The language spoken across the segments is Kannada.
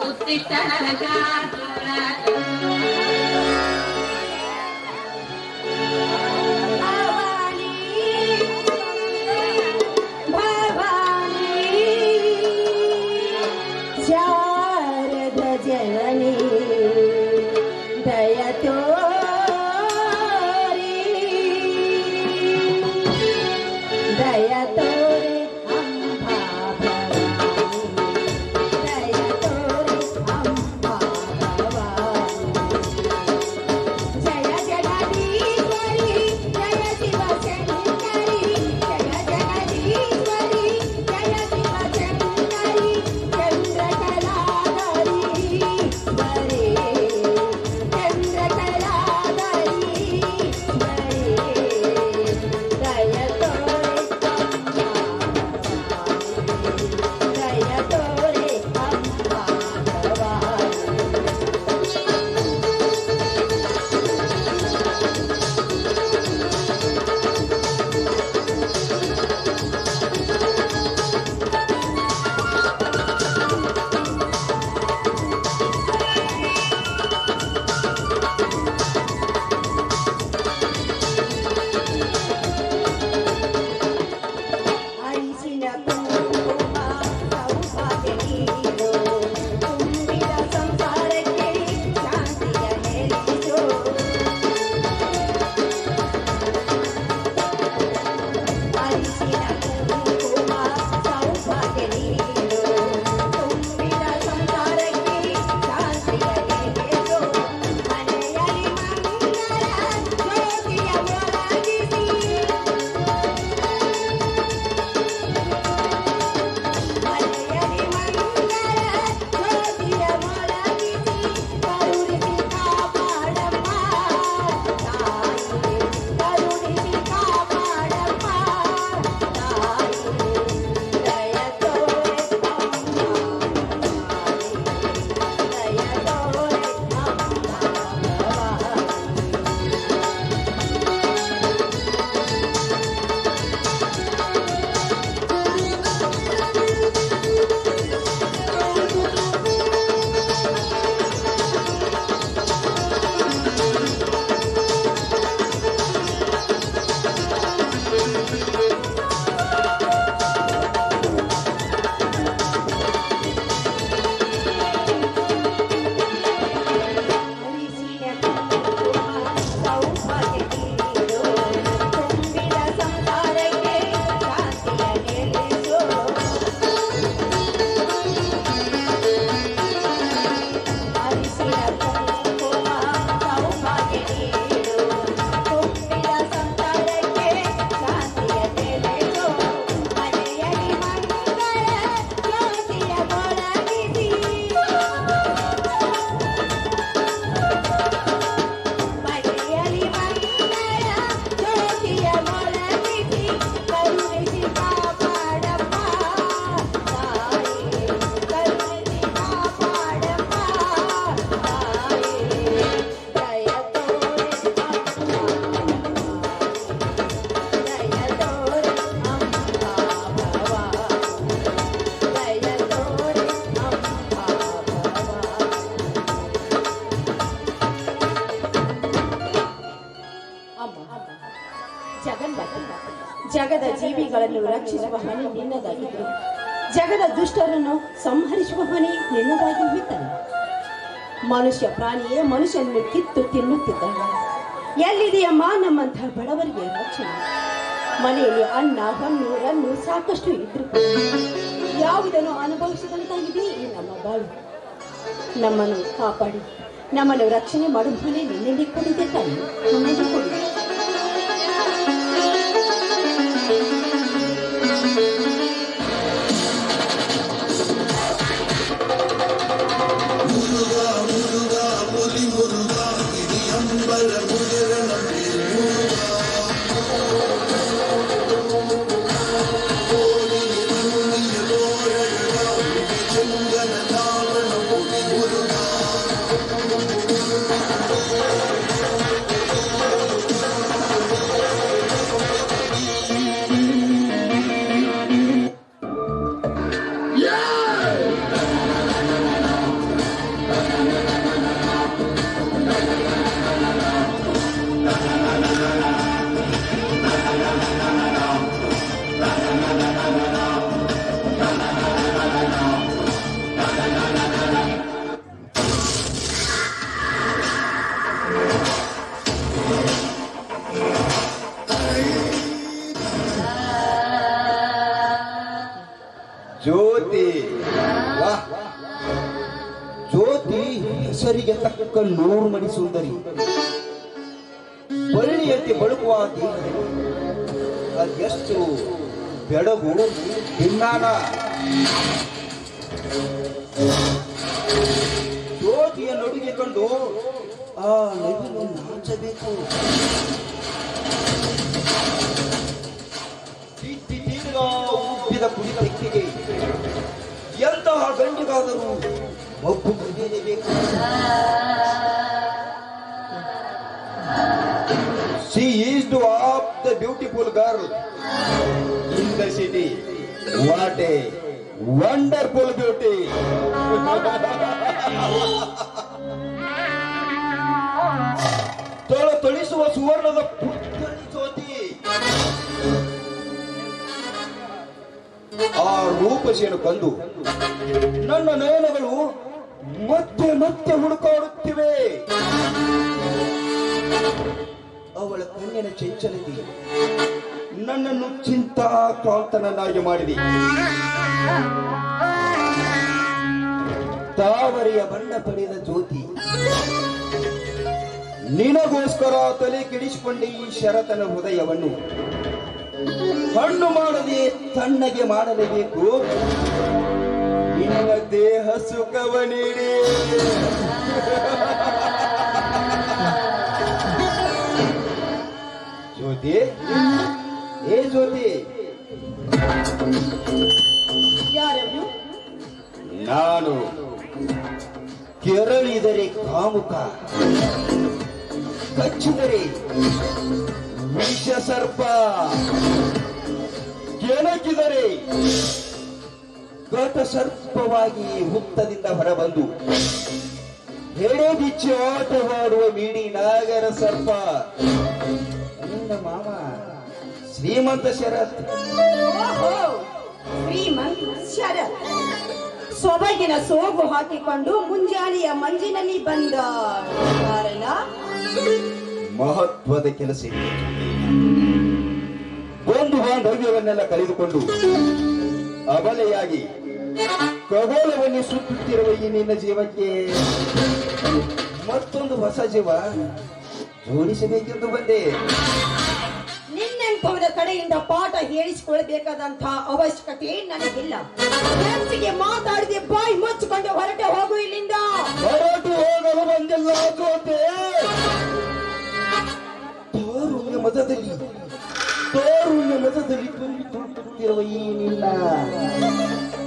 ಕುತ್ತಿಟ್ಟ ನರಕಾಸುರ ಜಗದ ದುಷ್ಟರನ್ನು ಸಂಹರಿಸುವವನೇ ನಿನ್ನದಾಗಿ ನಿಂತಾನೆ ಮನುಷ್ಯ ಪ್ರಾಣಿಯೇ ಮನುಷ್ಯನನ್ನು ಕಿತ್ತು ತಿನ್ನುತ್ತಿದ್ದಾನೆ. ಎಲ್ಲಿದೆಯಮ್ಮ ನಮ್ಮಂತಹ ಬಡವರಿಗೆ ರಕ್ಷಣೆ? ಮನೆಯಲ್ಲಿ ಅನ್ನ, ಹಣ್ಣು, ರನ್ನು ಸಾಕಷ್ಟು ಇದ್ರು ಯಾವುದನ್ನು ಅನುಭವಿಸಿದಂತಾಗಿದೆ ಈ ನಮ್ಮ ಬಾಳು. ನಮ್ಮನ್ನು ಕಾಪಾಡಿ, ನಮ್ಮನ್ನು ರಕ್ಷಣೆ ಮಾಡುವವನೇ ನಿನ್ನಲ್ಲಿ ಕೊಡಿದೆ ತಾನೆ. ಕೊಡಿ ಹೆಸರಿಗೆ ತಕ್ಕ ನೂರು ಮಡಿ ಸುಂದರಿ. ಬಳ್ಳಿಯಂತೆ ಬಳುಕುವ ಅದೆಷ್ಟು ಬೆಡಗು ವಿಜ್ಞಾನ ಜ್ಯೋತಿಯ ನಡುಗೆ ಕಂಡು, ಆ ನವಿಲು ನಾಚಬೇಕು. ಉಬ್ಬಿದ ಕುಡಿ ಎಂತಹ ಗಂಡಿಗಾದರೂ ಒಬ್ಬು ಬೇಕು She is the of the beautiful girl in the city. What a wonderful beauty! ತೊಳ ತೊಳಿಸುವ ಸುವರ್ಣದ ಜ್ಯೋತಿ ಆ ರೂಪಸಿಯನ್ನು ಕಂಡು ನನ್ನ ನಯನಗಳು ಮತ್ತೆ ಮತ್ತೆ ಹುಡುಕಾಡುತ್ತಿವೆ. ಅವಳ ಕಣ್ಣಿನ ಚಂಚಲತೆ. ನನ್ನನ್ನು ಚಿಂತಾಕ್ರಾಂತನನ್ನಾಗಿ ಮಾಡಿದೆ. ತಾವರೆಯ ಬಣ್ಣ ಪಡೆದ ಜ್ಯೋತಿ. ನಿನಗೋಸ್ಕರ ತಲೆ ಕೆಡಿಸಿಕೊಂಡ ಈ ಶರತನ ಹೃದಯವನ್ನು. ಹಣ್ಣು ಮಾಡದೆ ತಣ್ಣಗೆ ಮಾಡಲೇಬೇಕು ನಿನ್ನ ದೇಹ ಸುಖವ ನೀಡಿ. ಜ್ಯೋತಿ? ಏ ಜ್ಯೋತಿ? ನಾನು ಕೆರಳಿದರೆ ಕಾಮುಕ ಕಚ್ಚಿದರೆ ವಿಷ ಸರ್ಪ ಕೆಣಕಿದರೆ ಘಟ ಸರ್ಪವಾಗಿ ಹುತ್ತದಿಂದ ಹೊರಬಂದು ಹೆಡೆ ಬಿಚ್ಚಿ ಆಟವಾಡುವ ಮೀಣಿ ನಾಗರ ಸರ್ಪ. ನಿನ್ನ ಮಾವ ಶ್ರೀಮಂತ ಶರತ್. ಶ್ರೀಮಂತ ಶರತ್. ಸೊಬಗಿನ ಸೋಗು ಹಾಕಿಕೊಂಡು ಮುಂಜಾನೆಯ ಮಂಜಿನಲ್ಲಿ ಬಂದ ಕಾರಣ? ಮಹತ್ವದ ಕೆಲಸ ಒಂದು ಬಾಂಧವ್ಯವನ್ನೆಲ್ಲ ಕಳೆದುಕೊಂಡು ಅಬಲೆಯಾಗಿ ಖಗೋಳವನ್ನು ಸುತ್ತುತ್ತಿರುವ ಈ ನಿನ್ನ ಜೀವಕ್ಕೆ ಮತ್ತೊಂದು ಹೊಸ ಜೀವ ಜೋಡಿಸಬೇಕೆಂದು ಬಂದೆ. ನಿನ್ನೆಂಪವರ ಕಡೆಯಿಂದ ಪಾಠ ಹೇಳಿಸಿಕೊಳ್ಳಬೇಕಾದಂತಹ ಅವಶ್ಯಕತೆ ನನಗಿಲ್ಲ. ಮಾತಾಡಿದೆ ಮಾತಾಡದೆ ಬಾಯಿ ಮುಚ್ಚಿಕೊಂಡು ಹೊರಟೆ ಹೋಗು ಇಲ್ಲಿಂದ. ಹೊರಟು ಹೋಗಲು ಬಂದಿಲ್ಲ ಜೋತೆ ತಾರುಣ್ಯ ನೆಲದಲ್ಲಿ ತುಂಬಿ ತುಳುಕುತ್ತಿರುವ ಈ ನಿನ್ನ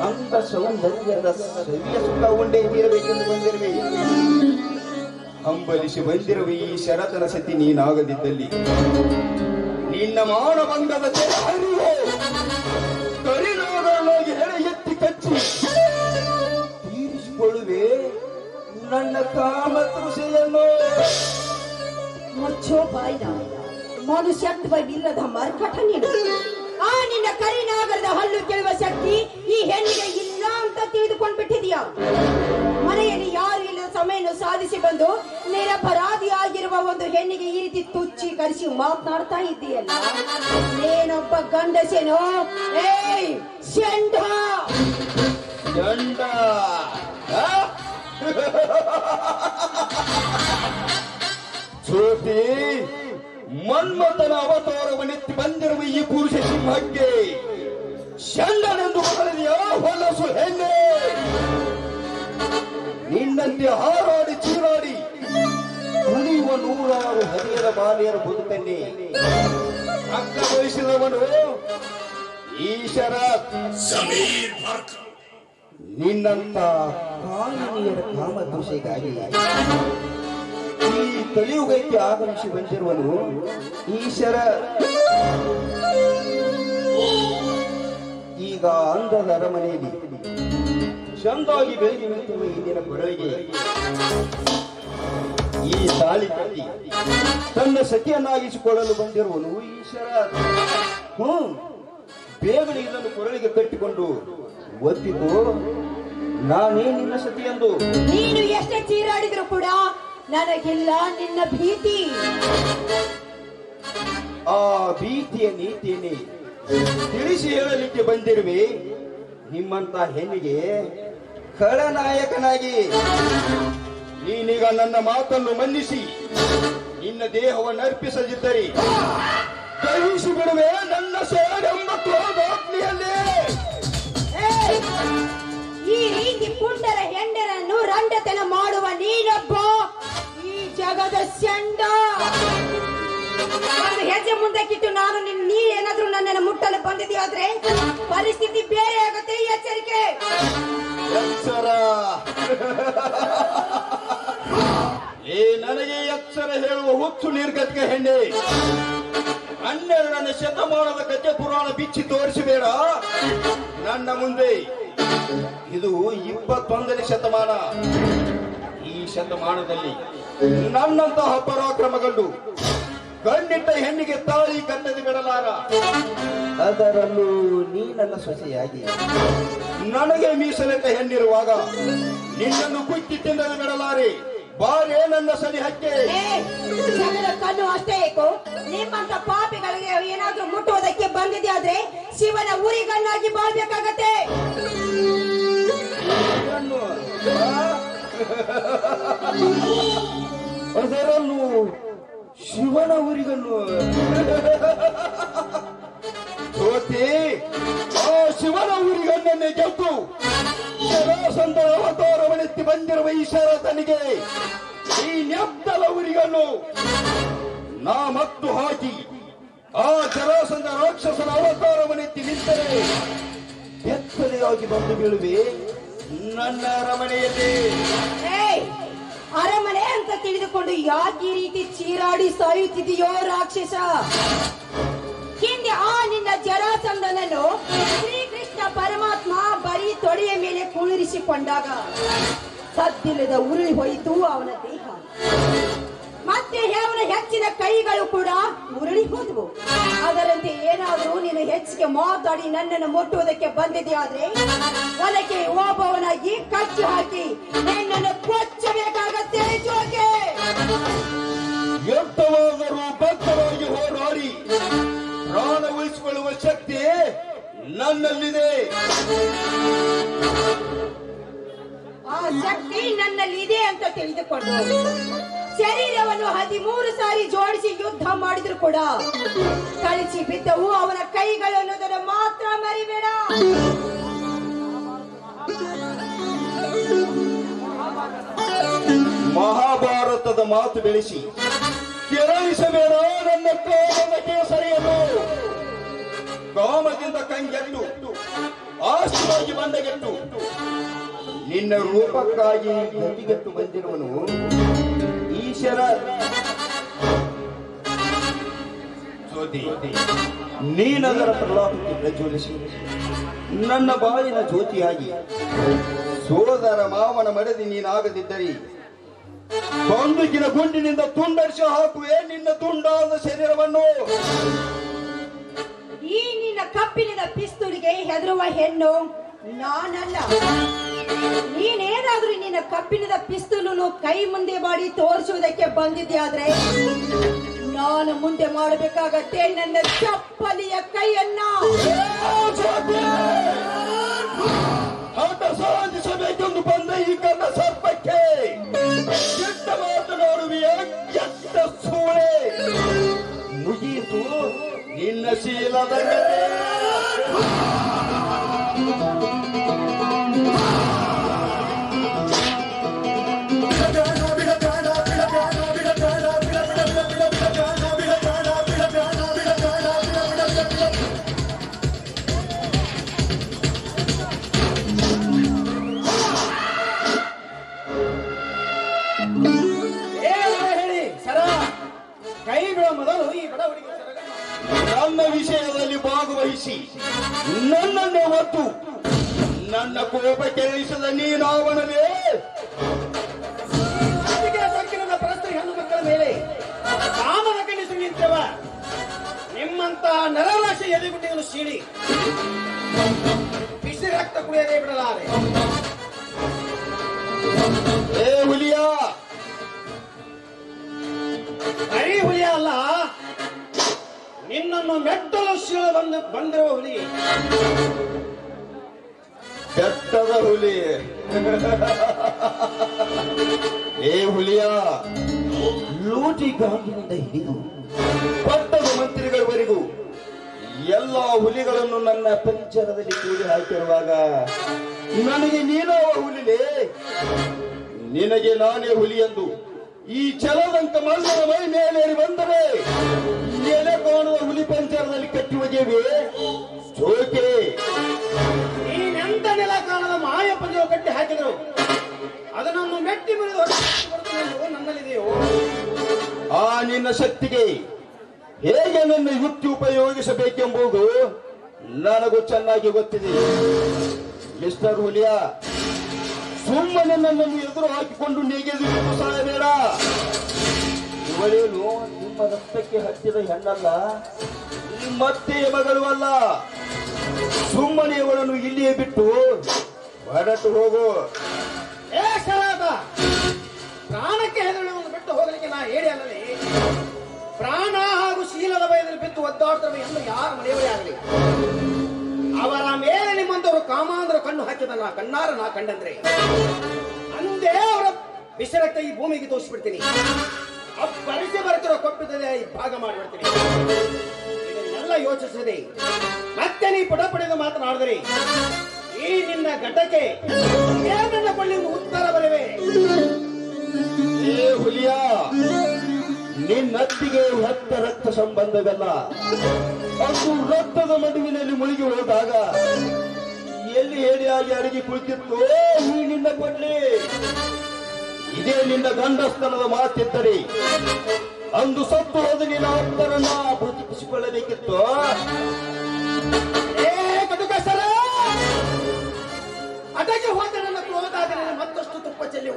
ಅಂಗ ಸೌಂದರ್ಯದ ಸವಿಯ ಸುಖ ಉಂಡೆ ನೀರಬೇಕೆಂದು ಬಂದಿರುವೆ. ಹಂಬಲಿಸಿ ಬಂದಿರುವ, ಈ ಶರತನ ಸತಿ ನೀನಾಗದಿದ್ದಲ್ಲಿ. ನಿನ್ನ ಮಾನವಂದದ ಕರಿನಾಗಿ ಹೆಳೆ ಎತ್ತಿ ಕಚ್ಚಿ ತೀರಿಸಿಕೊಳ್ಳುವೆ ನನ್ನ ಕಾಮ ತೃಷೆಯನ್ನು ಮುಚ್ಚೋ ಬಾಯ್ದ ಮನುಷ್ಯತ್ವವಿಲ್ಲದ ಮರ್ಕಟ ನೀನು. ಆ ನಿನ್ನ ಕರಿನಾಗರದ ಹಲ್ಲು ಕೇಳುವ ಶಕ್ತಿ ಈ ಹೆಣ್ಣಿಗೆ ಇಲ್ಲ ಅಂತ ತಿಳಿದುಕೊಂಡು ಬಿಟ್ಟಿದೀಯ ಮನೆಯಲ್ಲಿ ಯಾರು ಇಲ್ಲದ ಸಮಯವನ್ನು ಸಾಧಿಸಿ ಬಂದು ನಿರಪರಾಧಿಯಾಗಿರುವ ಒಂದು ಹೆಣ್ಣಿಗೆ ಈ ರೀತಿ ತುಚ್ಚಿ ಕರೆಸಿ ಮಾತನಾಡ್ತಾ ಇದ್ದೀಯಲ್ಲ. ನೀನೊಬ್ಬ ಗಂಡಸೇನೋ? ಏಯ್ ಶಂಡ? ಜ್ಯೋತಿ! ಮನ್ಮಥನ ಅವತಾರವನ್ನೆತ್ತಿ ಬಂದಿರುವ ಈ ಪುರುಷ ಸಿಂಹಕ್ಕೆ ಶಂಡನೆಂದು ಹೊಗಳಿದೆಯಾ ಹೊಲಸು ಹೆಣ್ಣೆ. ನಿನ್ನಂತೆ ಹಾರಾಡಿ ಚೀರಾಡಿ ಉಳಿಯುವ ನೂರಾರು ಹದಿಯರ ಬಾಲಿಯರ ಬದುಕನ್ನೇ ಅಕ್ಕ ವಹಿಸಿದವನು ಈಶರ. ಸಮೀರ್ ನಿನ್ನಂತ ಕಾಯಿನಿಯರ ಕಾಮದೋಷೆಗಾಗಿ ಈ ಕಲಿಯುಗಕ್ಕೆ ಆಗಮಿಸಿ ಬಂದಿರುವನು ಈಶ್ವರ. ಈಗ ಅಂಧದ ಅರಮನೆಯಲ್ಲಿ ಚಂದಾಗಿ ಬೆಳಗಿ ನಿಂತಿರುವ ಇಂದಿನ ಕೊರಳಿಗೆ ಈ ತಾಳಿ ಕಟ್ಟಿ ತನ್ನ ಸತಿಯನ್ನಾಗಿಸಿಕೊಳ್ಳಲು ಬಂದಿರುವನು ಈಶ್ವರ. ಹ್ಮ್ ಬೇಗನೆ ಇದನ್ನು ಕೊರಳಿಗೆ ಕಟ್ಟಿಕೊಂಡು ಒತ್ತಿದ್ದು ನಾನೇ ನಿನ್ನ ಸತಿಯಂದು. ನೀನು ಎಷ್ಟೇ ಚೀರಾಡಿದ್ರು ಕೂಡ ನನಗಿಲ್ಲ ನಿನ್ನ ಭೀತಿ. ಆ ಭೀತಿಯ ನೀತಿಯನ್ನೇ ತಿಳಿಸಿ ಹೇಳಲಿಕ್ಕೆ ಬಂದಿರುವೆ. ನಿಮ್ಮಂತ ಹೆಣ್ಣಿಗೆ ಖಳನಾಯಕನಾಗಿ ನೀನೀಗ ನನ್ನ ಮಾತನ್ನು ಮನ್ನಿಸಿ. ನಿನ್ನ ದೇಹವನ್ನು ಅರ್ಪಿಸದಿದ್ದರೆ ಕಳುಹಿಸಿ ಬಿಡುವೆ ನನ್ನ ಸೇವೆಂಬ ಕ್ರೋಧಾಗ್ನಿಯಲ್ಲಿ ಈ ರೀತಿ ಪುಂಡರ ಹೆಂಡರನ್ನು ರಂಡತನ ಮಾಡುವ ನೀನೊಬ್ಬ ಜಗದ ಚಂಡ. ಒಂದು ಹೆಜ್ಜೆ ಮುಂದಕ್ಕಿಟ್ಟು ನಾನು ನಿನ್ ನೀ ಏನಾದ್ರೂ ನನ್ನನ್ನು ಮುಟ್ಟಲು ಬಂದಿದೆಯಾದ್ರೆ ಪರಿಸ್ಥಿತಿ ಬೇರೆ ಆಗುತ್ತೆ ಎಚ್ಚರಿಕೆ. ಎಚ್ಚರ. ಏ ನನಗೆ ಅಕ್ಷರ ಹೇಳುವ ಹುಚ್ಚು ನಿರ್ಗತಿಕ ಹೆಣ್ಣೆ. ಹನ್ನೆರಡನೇ ಶತಮಾನದ ಕಥೆ ಪುರಾಣ ಬಿಚ್ಚಿ ತೋರಿಸಬೇಡ. ನನ್ನ ಮುಂದೆ. ಇದು ಇಪ್ಪತ್ತೊಂದನೇ ಶತಮಾನ. ಈ ಶತಮಾನದಲ್ಲಿ ನನ್ನಂತಹ ಪರಾಕ್ರಮಗಳು ಗಂಡಿಟ್ಟ ಹೆಣ್ಣಿಗೆ ತಾಳಿ ಕಟ್ಟದೆ ಬಿಡಲಾರ. ಅದರಲ್ಲೂ ನೀ ನನ್ನ ಸೊಸೆಯಾಗಿ. ನನಗೆ ಮೀಸಲಿಟ್ಟ ಹೆಣ್ಣಿರುವಾಗ ನಿನ್ನನ್ನು ಕುಚ್ಚಿ ತಿನ್ನಲು ಬಿಡಲಾರೆ. ಬಾರೇ ನನ್ನ ಸರಿ ಹಕ್ಕೆ ಕಣ್ಣು ಅಷ್ಟೇ ಏಕು. ನಿಮ್ಮಂತ ಪಾಪಿಗಳಿಗೆ ಏನಾದ್ರೂ ಮುಟ್ಟುವುದಕ್ಕೆ ಬಂದಿದೆಯಾದ್ರೆ ಶಿವನ ಉರಿಗಣ್ಣಾಗಿ ಬಾಳ್ಬೇಕಾಗತ್ತೆ. ಕಣ್ಣು. ಅದರಲ್ಲೂ ಶಿವನ ಊರಿಗನ್ನು ಜ್ಯೋತಿ, ಆ ಶಿವನ ಊರಿಗನ್ನೇ ಗೆದ್ದು ಜರಾಸಂಧ ಅವತಾರವಳೆತ್ತಿ ಬಂದಿರುವ ಈ ಶರತನಿಗೆ ಈ ನೆತ್ತಲ ಊರಿಗನ್ನು ನಾ ಮತ್ತು ಹಾಕಿ ಆ ಜರಾಸಂಧ ರಾಕ್ಷಸನ ಅವತಾರವನೆತ್ತಿ ನಿಂತರೆ ಎತ್ತಲೆಯಾಗಿ ಬಂದು ಬೀಳುವೆ ನನ್ನ ಅರಮನೆಯಲ್ಲಿ. ಅರಮನೆ ಅಂತ ತಿಳಿದುಕೊಂಡು ಯಾಕೆ ಈ ರೀತಿ ಚೀರಾಡಿ ಸಾಯುತ್ತಿದೆಯೋ ರಾಕ್ಷಸ? ಹಿಂದೆ ಆ ನಿನ್ನ ಜರಾಸಂಧನನ್ನು ಶ್ರೀಕೃಷ್ಣ ಪರಮಾತ್ಮ ಬರೀ ತೊಡೆಯ ಮೇಲೆ ಕುಳಿರಿಸಿಕೊಂಡಾಗ ಸದ್ದಿಲ್ಲದ ಉರುಳಿ ಹೋಯಿತು ಅವನ ದೇಹ. ಮತ್ತೆ ಅವನ ಹೆಚ್ಚಿನ ಕೈಗಳು ಕೂಡ ಉರುಳಿ ಹೋದವು. ಅದರಂತೆ ಏನಾದರೂ ನೀನು ಹೆಚ್ಚಿಗೆ ಮಾತಾಡಿ ನನ್ನನ್ನು ಮುಟ್ಟುವುದಕ್ಕೆ ಬಂದಿದೆಯಾದ್ರೆ ಹೊಲಕ್ಕೆ ಓಬವನಾಗಿ ಕಚ್ಚು ನನ್ನಲ್ಲಿದೆ. ಆ ಶಕ್ತಿ ನನ್ನಲ್ಲಿ ಇದೆ ಅಂತ ತಿಳಿದುಕೊಂಡು ಶರೀರವನ್ನು ಹದಿಮೂರು ಸಾರಿ ಜೋಡಿಸಿ ಯುದ್ಧ ಮಾಡಿದ್ರು ಕೂಡ. ಕಳಿಸಿ ಬಿದ್ದವು ಅವನ ಕೈಗಳು ಅನ್ನೋದನ್ನು ಮಾತ್ರ ಮರಿಬೇಡ. ಮಹಾಭಾರತದ ಮಾತು ಬೆಳೆಸಿ ಕೆರಳಿಸಬೇಡ ನನ್ನ ಕೇಸರಿಯನ್ನು ಕಾಮದಿಂದ ಕಂಗೆಟ್ಟು ಆಸ್ತಿಯಾಗಿ ಬಂದಗೆಟ್ಟು. ನಿನ್ನ ರೂಪಕ್ಕಾಗಿ ಗತಿಗೆಟ್ಟು ಬಂದಿರುವನು ಈಶ್ವರ. ಜ್ಯೋತಿ ನೀನದರ ಪ್ರಲಾಪಕ್ಕೆ ಪ್ರಜ್ವಲಿಸಿ. ನನ್ನ ಬಾಯಿನ ಜ್ಯೋತಿಯಾಗಿ ಸೋದರ ಮಾವನ ಮಡದಿ ನೀನಾಗದಿದ್ದರೆ ಬಂದುಕಿನ ಗುಂಡಿನಿಂದ ತುಂಡರಿಸಿ ಹಾಕುವೆ ನಿನ್ನ ತುಂಡಾದ ಶರೀರವನ್ನು. ಈ ನಿನ್ನ ಕಬ್ಬಿಣದ ಪಿಸ್ತೂಲಿಗೆ ಹೆದರುವ ಹೆಣ್ಣು ನಾನಲ್ಲ. ನೀನೇನಾದ್ರೂ ನಿನ್ನ ಕಬ್ಬಿಣದ ಪಿಸ್ತೂಲನ್ನು ಕೈ ಮುಂದೆ ಮಾಡಿ ತೋರಿಸುವುದಕ್ಕೆ ಬಂದಿದ್ಯಾದ್ರೆ ನಾನು ಮುಂದೆ ಮಾಡಬೇಕಾಗತ್ತೆ ನನ್ನ ಚಪ್ಪಲಿಯ ಕೈಯನ್ನ. ಸಾಧಿಸಬೇಕೆಂದು ಬಂದ ಈ ಕನ್ನ ಸರ್ಪಕ್ಕೆ. ಕೆಟ್ಟ ಮಾತನಾಡುವಿಯ ಸೂಳೆ ಶೀಲದ ಗತಿ. ನನ್ನನ್ನೇ ಹೊತ್ತು ನನ್ನ ಕೋಪ ಕೆರಳಿಸದ ನೀನಾವಣವೇ ಅದಕ್ಕೆ ಸೊಕ್ಕಿನ ಪರಸ್ಪರ ಹೆಣ್ಣು ಮಕ್ಕಳ ಮೇಲೆ ಕಾಮನ ಕಣಿಸಿ ನಿಂತವ. ನಿಮ್ಮಂತ ನರರಾಶಿ ಎದೆಗುಂಡಿಯನ್ನು ಸೀಳಿ. ಬಿಸಿ ರಕ್ತ ಕುಡಿಯದೇ ಬಿಡಲಾರೆ. ನಿನ್ನನ್ನು ಮೆಟ್ಟಲು ಶಿಲ ಬಂದ ಬಂದಿರುವ ಹುಲಿ ಬೆಟ್ಟದ ಹುಲಿ ಏ ಹುಲಿಯ. ಲೂಟಿ ಗಾಂಗಿನಿಂದ ಹಿಡಿದು ಪಟ್ಟದ ಮಂತ್ರಿಗಳವರೆಗೂ ಎಲ್ಲ ಹುಲಿಗಳನ್ನು ನನ್ನ ಪರಿಚರದಲ್ಲಿ ಕೂಡಿ ಹಾಕಿರುವಾಗ ನನಗೆ ನೀನೋ ಹುಲಿಲೇ ನಿನಗೆ ನಾನೇ ಹುಲಿ ಎಂದು ಈ ಚಲದಂತ ಮಲ್ಲರ ಮೈ ಮೇಲೇರಿ ಬಂದರೆ ಎಲೆ ಕಾಣುವ ಹುಲಿ ಪಂಚರದಲ್ಲಿ ಕಟ್ಟಿ ಒಗೆಯುವೆ ಜೋಕೆ. ನೀನೆಂತ ನೆಲ ಕಾಣದ ಮಾಯ ಪದವು ಕಟ್ಟಿ ಹಾಕಿದರು. ಅದನ್ನು ಮೆಟ್ಟಿ ಮುರಿದು ನನ್ನಲ್ಲಿದೆಯೋ? ಆ ನಿನ್ನ ಶಕ್ತಿಗೆ ಹೇಗೆ ನನ್ನ ಯುಕ್ತಿ ಉಪಯೋಗಿಸಬೇಕೆಂಬುದು ನನಗೂ ಚೆನ್ನಾಗಿ ಗೊತ್ತಿದೆ. ಮಿಸ್ಟರ್ ಹುಲಿಯಾ, ಸುಮ್ಮನೆ ನನ್ನನ್ನು ಎದುರು ಹಾಕಿಕೊಂಡು ನೀಗೆದು ಸಾಯಬೇಡ. ಇವಳೇನು? ರಕ್ತಕ್ಕೆ ಹಚ್ಚಿದ ಹೆಣ್ಣಲ್ಲ? ಮತ್ತೆ ಮಗಳು ಅಲ್ಲ. ಸುಮ್ಮನೆ ಇವಳನ್ನು ಇಲ್ಲಿಯೇ ಬಿಟ್ಟು ಹೊರಟು ಹೋಗು. ಏ ಪ್ರಾಣಕ್ಕೆ ಹೆದರುವುದನ್ನು ಬಿಟ್ಟು ಹೋಗಲಿಕ್ಕೆ ನಾ ಹೇಳಿ ಅಲ್ಲದೆ, ಪ್ರಾಣ ಹಾಗೂ ಶೀಲದ ಭಯದಲ್ಲಿ ಬಿದ್ದು ಒದ್ದಾಡ್ತಾರೆ ಎಂದು ಯಾರ ಮನೆಯವರೇ ಆಗಲಿ? ಅವರ ಮೇಲೆ ನಿಮ್ಮಂತವರು ಕಾಮಾಂಧ್ರ ಕಣ್ಣು ಹಾಕಿದ ನಾ ಕಣ್ಣಾರ ನಾ ಕಂಡಂದ್ರೆ, ಅಂದೇ ಅವರ ವಿಷರಕ್ತ ಈ ಭೂಮಿಗೆ ತೋರಿಸ್ಬಿಡ್ತೀನಿ. ಪರಿಚಯ ಬರ್ತಿರೋ ಕೊಪ್ಪದಲ್ಲಿ ಭಾಗ ಮಾಡಿಬಿಡ್ತೀನಿ ಇದನ್ನೆಲ್ಲ ಯೋಚಿಸಿದೆ ಮತ್ತೆ ನೀ ಪುಟ ಪಡೆದು ಮಾತನಾಡಿದ್ರಿ. ಈ ನಿನ್ನ ಘಟಕ್ಕೆ ಏನನ್ನ ಕೊಳ್ಳಿ ಉತ್ತರ ಬರವೆ. ಏ ಹುಲಿಯ, ನಿನ್ನತ್ತಿಗೆ ರಕ್ತ ರಕ್ತ ಸಂಬಂಧವೆಲ್ಲ ಅದು ರಕ್ತದ ಮಡುವಿನಲ್ಲಿ ಮುಳುಗಿ ಹೋದಾಗ ಎಲ್ಲಿ ಆಗಿ ಅಡಗಿ ಕುಳಿತಿತ್ತು ಈ ನಿನ್ನ ಕೊಡ್ಲಿ. ಇದೇ ನಿನ್ನ ಗಂಡಸ್ತನದ ಮಾತಿದ್ದರೆ ಅಂದು ಸತ್ತು ಹೋದ ನಿನ್ನ ಅಪ್ಪರನ್ನ ಸರ ಅದಕ್ಕೆ ಹೋದ ನನ್ನ ಕ್ರೋಧಾದರೆ ಮತ್ತಷ್ಟು ತುಪ್ಪ ಚೆಲ್ಲಿ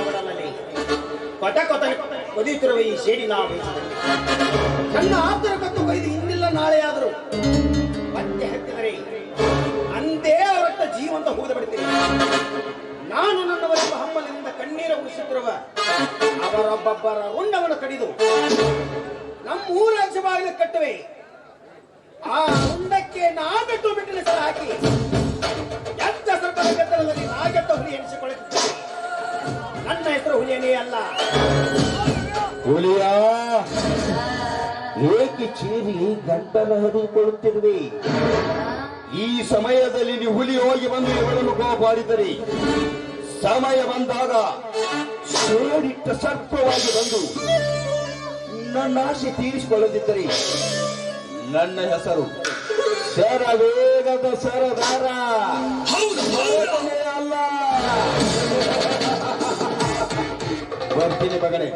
ಒಡಲಲ್ಲಿ ಕೊಟ ಕೊತ ಒದಿಯುತ್ತಿರುವ ಈ ಶೇಡಿ ನಾವು ಬಯಸಿದಲ್ಲಿ ನನ್ನ ಆಪ್ತರ ಕತ್ತು ಕೈದು ನಾಳೆ ಆದರೂ. ಮತ್ತೆ ಹತ್ತಿದರೆ ಅಂದೇ ಅವರತ್ತ ಜೀವಂತ ಹೋದ ಬಿಡ್ತೀನಿ. ನಾನು ನನ್ನವರೆಂಬ ಹಮ್ಮಲಿನಿಂದ ಕಣ್ಣೀರ ಉಳಿಸುತ್ತಿರುವ ಅವರೊಬ್ಬೊಬ್ಬರ ಉಂಡವನ್ನು ಕಡಿದು ನಮ್ಮ ಊರ ಅಂಶವಾಗಿ ಕಟ್ಟುವೆ. ಆ ಉಂಡಕ್ಕೆ ನಾಗಟ್ಟು ಬಿಟ್ಟಿನ ಸಲ ಹಾಕಿ ಎಂತ ಸರ್ಪದ ಗದ್ದಲದಲ್ಲಿ ನಾಗಟ್ಟ ಹುಲಿ ಎನಿಸಿಕೊಳ್ಳುತ್ತಿದ್ದೇನೆ ನನ್ನ ಹೆಸರು ಹುಲಿಯನೇ ಅಲ್ಲ. ಹುಲಿಯಾ, ಏಕೆ ಚೀರಿ ಗಂಟನ ಹರಿದುಕೊಳ್ಳುತ್ತಿರುವೆ? ಈ ಸಮಯದಲ್ಲಿ ನೀವು ಹುಲಿ ಹೋಗಿ ಬಂದು ಇವರನ್ನು ಕಾಪಾಡಿದರೆ ಸಮಯ ಬಂದಾಗ ಸೇರಿಟ್ಟ ಸರ್ಪವಾಗಿ ಬಂದು ನನ್ನ ಆಸೆ ತೀರಿಸಿಕೊಳ್ಳದಿದ್ದರೆ ನನ್ನ ಹೆಸರು ಶರವೇಗದ ಸರದಾರ. ಮಗನೇ ಅಲ್ಲ. ಬರ್ತೀನಿ ಮಗನೇ.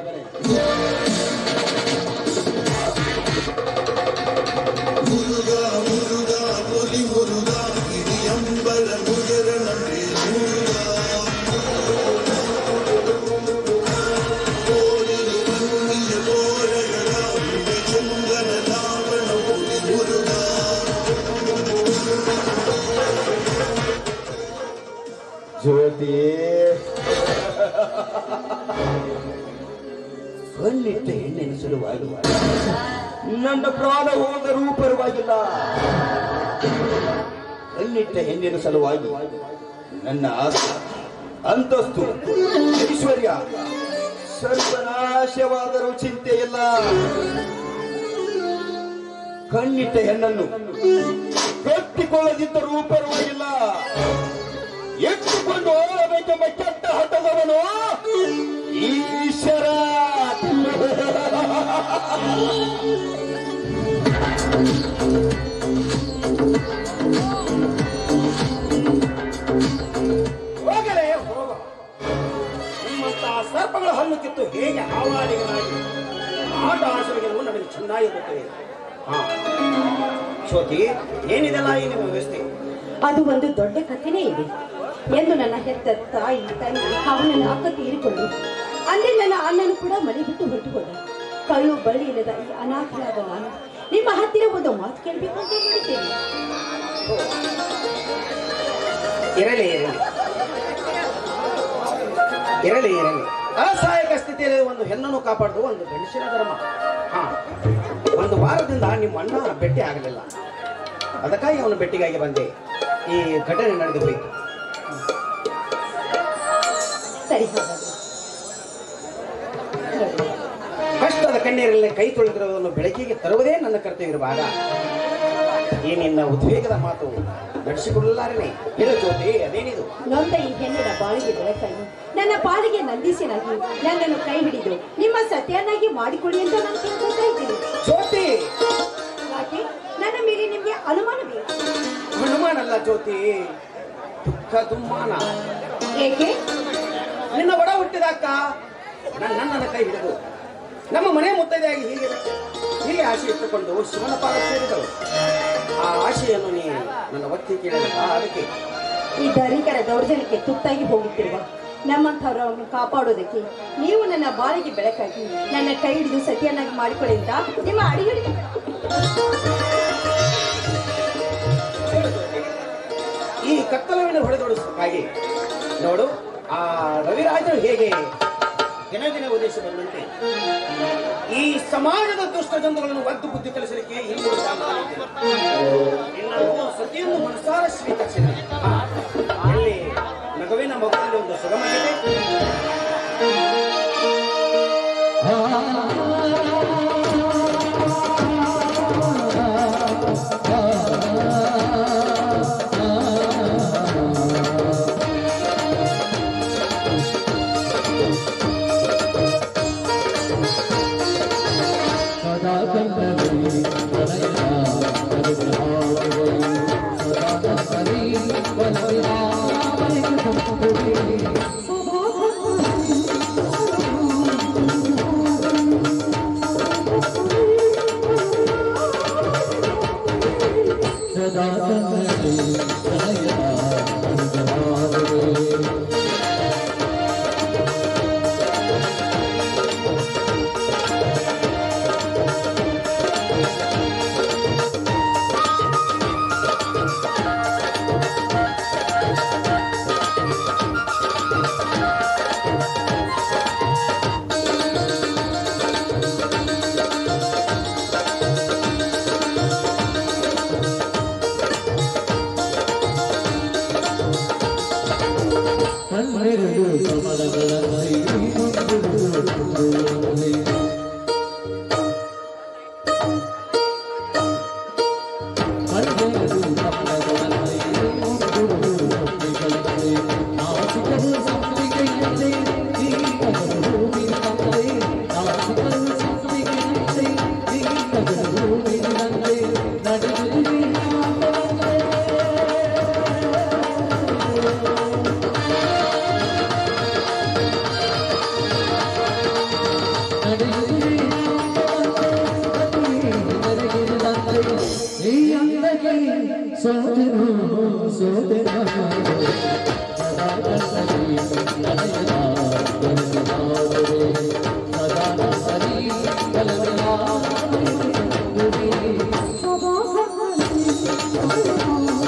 ಜ್ಯೋತಿ ಕಣ್ಣಿಟ್ಟ ಹೆಣ್ಣಿನ ಸಲುವಾಗಿ ನನ್ನ ಪ್ರಾಣ ಹೋದ ರೂಪರವಾಗಿಲ್ಲ. ಕಣ್ಣಿಟ್ಟ ಹೆಣ್ಣಿನ ಸಲುವಾಗಿ ನನ್ನ ಆಸೆ, ಅಂತಸ್ತು, ಐಶ್ವರ್ಯ, ಸರ್ವನಾಶವಾದರೂ ಚಿಂತೆ ಇಲ್ಲ ಕಣ್ಣಿಟ್ಟ ಹೆಣ್ಣನ್ನು ಕಟ್ಟಿಕೊಳ್ಳದಿದ್ದರೂ ಪರವಾಗಿಲ್ಲ ಎತ್ತುಕೊಂಡು ಹೋಗಬೇಕೆಂಬ ಕೆಟ್ಟ ಹಠದವನು ಈಶ್ವರ. ಹೋಗಲೇ, ಹೋಗ. ನಿಮ್ಮಂತಹ ಸರ್ಪಗಳ ಹಲ್ಲು ಕಿತ್ತು ಹೇಗೆ ಹಾವಾಡಿಗಳಾಗಿ ಆಟ ಆಸರೆಗಳು ನಮಗೆ ಚೆನ್ನಾಗಿ ಗೊತ್ತಿದೆ ಹಾ. ಶ್ರೋತಿ ಏನಿದೆಲ್ಲ ಈ ನಿಮ್ಮ ವ್ಯವಸ್ಥೆ? ಅದು ಒಂದು ದೊಡ್ಡ ಕಥೆನೇ ಇದೆ. ಎಂದು ನನ್ನ ಹೆತ್ತ ತಾಯಿ ತಂದೆ ಅವನನ್ನು ಅಕ್ಕ ತೀರಿಕೊಂಡು ಅಲ್ಲಿ ನನ್ನ ಅಣ್ಣನು ಕೂಡ ಮನೆ ಬಿಟ್ಟು ಹೊರಟು ಹೋದ ಕಳ್ಳು ಬಳ್ಳಿ ಇಲ್ಲದ ಈ ಅನಾಥರಾದ ನಾನು ನಿಮ್ಮ ಹತ್ತಿರ ಒಂದು ಮಾತು ಕೇಳಬೇಕು ಅಂತ ಹೇಳಿದ್ದೇನೆ ಇರಲಿ ಇರಲಿ. ಇರಲಿ ಇರಲಿ. ಅಸಹಾಯಕ ಸ್ಥಿತಿಯಲ್ಲಿ ಒಂದು ಹೆಣ್ಣನ್ನು ಕಾಪಾಡುದು ಒಂದು ಗಂಡಸಿನ ಧರ್ಮ. ಹಾ, ಒಂದು ವಾರದಿಂದ ನಿಮ್ಮ ಅಣ್ಣ ಭೇಟಿ ಆಗಲಿಲ್ಲ. ಅದಕ್ಕಾಗಿ ಅವನು ಭೇಟಿಗಾಗಿ ಬಂದೆ. ಈ ಘಟನೆ ನಡೆದು ಹೋಯಿತು. ಸರಿ ಹೋಗೋದು ಕಷ್ಟದ ಕಣ್ಣೀರಲ್ಲೇ ಕೈ ತೊಳೆದಿರುವುದನ್ನು ಬೆಳಕಿಗೆ ತರುವುದೇ ನನ್ನ ಕರ್ತವ್ಯವಿರುವಾಗ ಈ ನಿನ್ನ ಉದ್ವೇಗದ ಮಾತು ನಡೆಸಿಕೊಳ್ಳಲಾರನೆ ಜ್ಯೋತಿ ಅದೇನಿದು? ನೊಂದ ಈ ಹೆಣ್ಣಿನ ಬಾಳಿಗೆ ಬೆಳಕಲ್ಲಿ ನನ್ನ ಪಾಲಿಗೆ ನಂದಿಸಿನಾಗಿ ನನ್ನನ್ನು ಕೈ ಹಿಡಿದು ನಿಮ್ಮ ಸತ್ಯನಾಗಿ ಮಾಡಿಕೊಡಿ ಅಂತ ನಾನು ಕೇಳ್ಕೊತಾ ಇದ್ದೀನಿ. ಜ್ಯೋತಿ! ಯಾಕೆ? ನನ್ನ ಮೇಲೆ ನಿಮಗೆ ಅನುಮಾನವೇ ಅನುಮಾನಲ್ಲ ಜ್ಯೋತಿ ದುಃಖ ದುಮ್ಮಾನ ಏಕೆ? ನಿನ್ನ ಒಡ ಅಕ್ಕ? ನನ್ನ ನನ್ನನ್ನು ಕೈ ಹಿಡಿದು. ನಮ್ಮ ಮನೆ ಮುತ್ತೈದೆಯಾಗಿ ಹೀಗೆ ಹೀಗೆ ಆಶೆ ಇಟ್ಟುಕೊಂಡು ಶಿವನ ಪಾದ ಸೇರಿದಳು. ಆ ಆಶೆಯನ್ನು ನೀ ನನ್ನ ಒತ್ತಿ ಕೇಳಿದ ಅದಕ್ಕೆ ಈ ಧನಿಕರ ದೌರ್ಜನ್ಯಕ್ಕೆ ತುತ್ತಾಗಿ ಹೋಗುತ್ತಿರುವ ನಮ್ಮಂಥವರನ್ನು ಕಾಪಾಡೋದಕ್ಕೆ ನೀವು ನನ್ನ ಬಾಳಿಗೆ ಬೆಳಕಾಗಿ ನನ್ನ ಕೈ ಹಿಡಿದು ಸತಿಯನ್ನಾಗಿ ಮಾಡಿಕೊಳ್ಳಿ ಅಂತ ನಿಮ್ಮ ಅಡಿಗೆ ಈ ಕತ್ತಲವಿನ ಹೊಡೆದೋಡಿಸಬೇಕಾಗಿ ನೋಡು ಆ ರವಿರಾಜರು ಹೇಗೆ ದಿನ ದಿನ ಉದ್ದೇಶ ಬಂದಂತೆ ಈ ಸಮಾಜದ ದುಷ್ಟ ಒದ್ದು ಬುದ್ಧಿ ಕಲಿಸಲಿಕ್ಕೆ ಇನ್ನೂ ಸತಿಯನ್ನು ಮನಸಾರ ಸ್ವೀಕರಿಸಿದೆ ಅಲ್ಲಿ ನಗುವಿನ ಮಗುವಿನ ಒಂದು ಸುಗಮ ಸದಾ ಆ